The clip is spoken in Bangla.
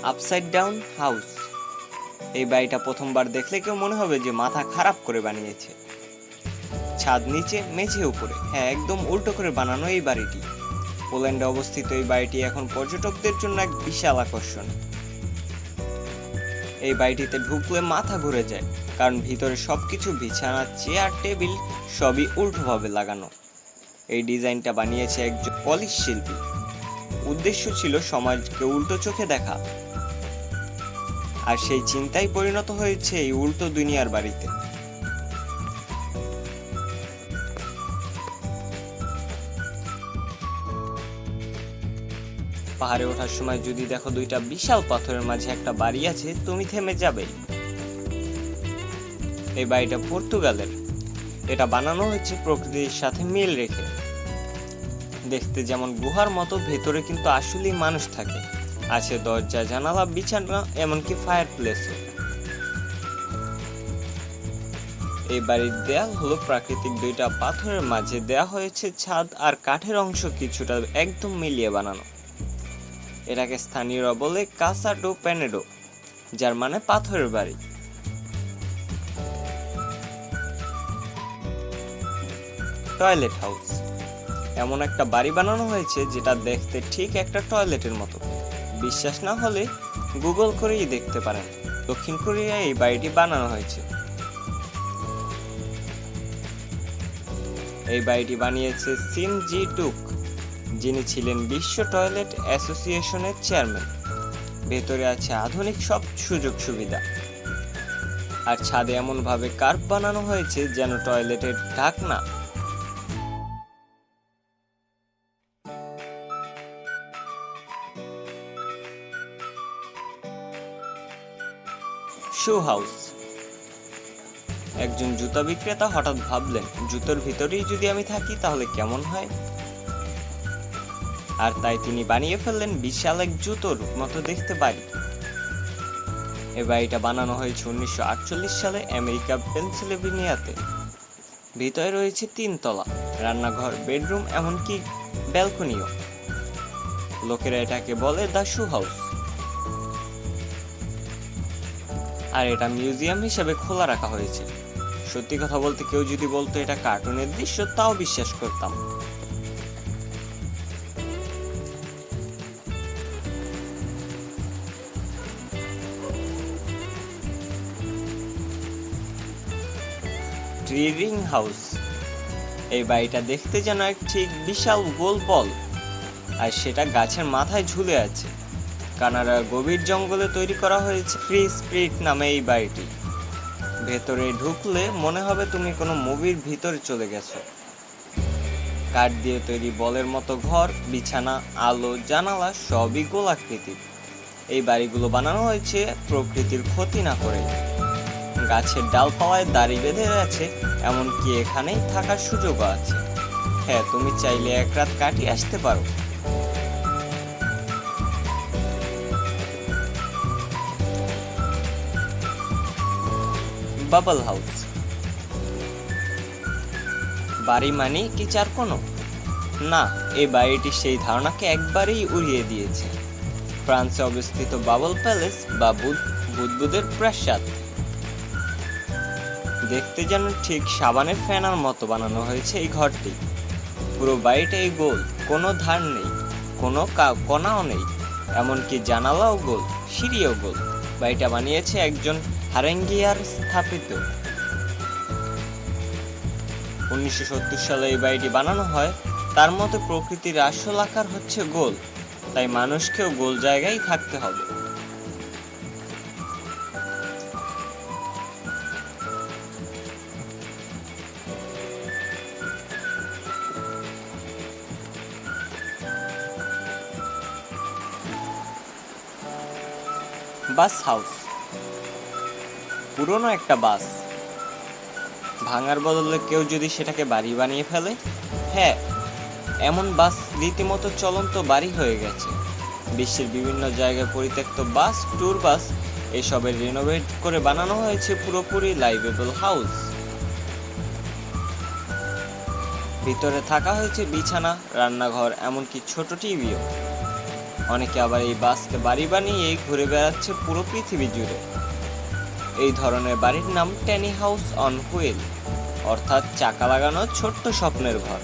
আপসাইড ডাউন হাউস এই বাড়িটা প্রথমবার দেখলে কেউ মনে হবে যে মাথা খারাপ করে বানিয়েছে। ছাদ নিচে মেঝে উপরে। হ্যাঁ একদম উল্টো করে বানানো এই বাড়িটি। পোল্যান্ডে অবস্থিত এই বাড়িটি এখন পর্যটকদের জন্য এক বিশাল আকর্ষণ। এই বাড়িটিতে ঢুকলে মাথা ঘুরে যায়, কারণ ভিতরে সবকিছু বিছানা, চেয়ার, টেবিল সবই উল্টোভাবে লাগানো। এই ডিজাইনটা বানিয়েছে একজন পলিশ শিল্পী। উদ্দেশ্য ছিল সমাজকে উল্টো চোখে দেখা আর সেই চিন্তাই পরিণত হয়েছে এই উল্টো দুনিয়ার বাড়িতে। পাহাড়ে ওঠার সময় যদি দেখো দুইটা বিশাল পাথরের মাঝে একটা বাড়ি আছে, তুমি থেমে যাবে। এই বাড়িটা পর্তুগালের। এটা বানানো হয়েছে প্রকৃতির সাথে মিল রেখে। দেখতে যেমন গুহার মতো, ভেতরে কিন্তু আসলেই মানুষ থাকে। আছে দরজা, জানালা, বিছানা, এমনকি ফায়ার প্লেসও এই বাড়ির দেয়াল হলো প্রাকৃতিক দুইটা পাথরের মাঝে দেয়া হয়েছে ছাদ আর কাঠের অংশ কিছুটা একদম মিলিয়ে বানানো। এটাকে স্থানীয়রা বলে কাসাডো প্যানেডো যার মানে পাথরের বাড়ি। Toilet house. এমন একটা বাড়ি বানানো হয়েছে যেটা দেখতে ঠিক একটা টয়লেটের মতো। বিশ্বাস না হলে গুগল করেই দেখতে পারেন। দক্ষিণ কোরিয়ায় এই বাড়িটি বানানো হয়েছে। এই বাড়িটি বানিয়েছে সিম জি টুক, যিনি ছিলেন বিশ্ব টয়লেট অ্যাসোসিয়েশনের চেয়ারম্যান। ভেতরে আছে আধুনিক সব সুযোগ সুবিধা। আর ছাদে এমনভাবে কার্ভ বানানো হয়েছে যেন টয়লেটের ঢাকনা শু হাউস একজন জুতা বিক্রেতা হঠাৎ ভাবলেন, জুতোর ভিতরেই যদি আমি থাকি তাহলে কেমন হয়? আর তাই তিনি বানিয়ে ফেললেন বিশাল এক জুতোর মতো দেখতে বাড়ি। এ বাড়িটা বানানো হয়েছে উনিশশো আটচল্লিশ সালে আমেরিকা পেনসিলভেনিয়াতে। ভিতরে রয়েছে তিনতলা, রান্নাঘর, বেডরুম, এমনকি ব্যালকনিও। লোকেরা এটাকে বলে দ্য শু হাউস আর এটা মিউজিয়াম হিসেবে খোলা রাখা হয়েছে। সত্যি কথা বলতে কেউ যদি বলতো এটা কার্টুনের দৃশ্য, তাও বিশ্বাস করতাম। রিং হাউস এই বাড়িটা দেখতে যেন এক ঠিক বিশাল গোল বল। আর সেটা গাছের মাথায় ঝুলে আছে। কানাডার গভীর জঙ্গলে তৈরি করা হয়েছে ফ্রি স্পিরিট নামে এই বাড়িটি। ভেতরে ঢুকলে মনে হবে তুমি কোনো মুভির ভিতরে চলে গেছো। কাঠ দিয়ে তৈরি বলের মতো ঘর, বিছানা, আলো, জানালা সবই গোলাকৃতির। এই বাড়িগুলো বানানো হয়েছে প্রকৃতির ক্ষতি না করে। গাছের ডালপালায় দাড়ি বেঁধে আছে, এমনকি এখানেই থাকার সুযোগও আছে। হ্যাঁ তুমি চাইলে এক রাত কাটিয়ে আসতে পারো। Bubble house. বাড়ি মানে কি চার কোনো? না, এই বাড়িটি সেই ধারণাকে একবারেই উড়িয়ে দিয়েছে। ফ্রান্সে অবস্থিত বাবল প্যালেস বা বুদবুদের প্রাসাদ। দেখতে যেন ঠিক সাবানের ফ্যানার মতো বানানো হয়েছে এই ঘরটি। পুরো বাড়িটাই গোল, কোনো ধার নেই, কোনো কা- কোনাও নেই, এমনকি জানালাও গোল, সিঁড়িও গোল। বাড়িটা বানিয়েছে একজন হারেঙ্গিয়ার স্থাপিত। উনিশশো সত্তর সালে এই বাড়িটি বানানো হয়। তার মতে প্রকৃতির আসল আকার হচ্ছে গোল। তাই মানুষকেও গোল জায়গায় থাকতে হবে। Bus house. পুরনো একটা বাস। ভাঙার বদলে কেউ যদি সেটাকে বাড়ি বানিয়ে ফেলে হ্যাঁ এমন বাস রীতিমতো চলন্ত বাড়ি হয়ে গেছে। বিশ্বের বিভিন্ন জায়গায় পরিত্যক্ত বাস, ট্যুর বাস, এসবের রিনোভেট করে বানানো হয়েছে পুরোপুরি লাইভেবল হাউস ভিতরে থাকা হয়েছে বিছানা, রান্নাঘর, এমনকি ছোট টিভিও। অনেকে আবার এই বাসকে বাড়ি বানিয়ে ঘুরে বেড়াচ্ছে পুরো পৃথিবী জুড়ে। এই ধরনের বাড়ির নাম ট্যানি হাউস অন হুইল অর্থাৎ চাকা লাগানো ছোট্ট স্বপ্নের ঘর।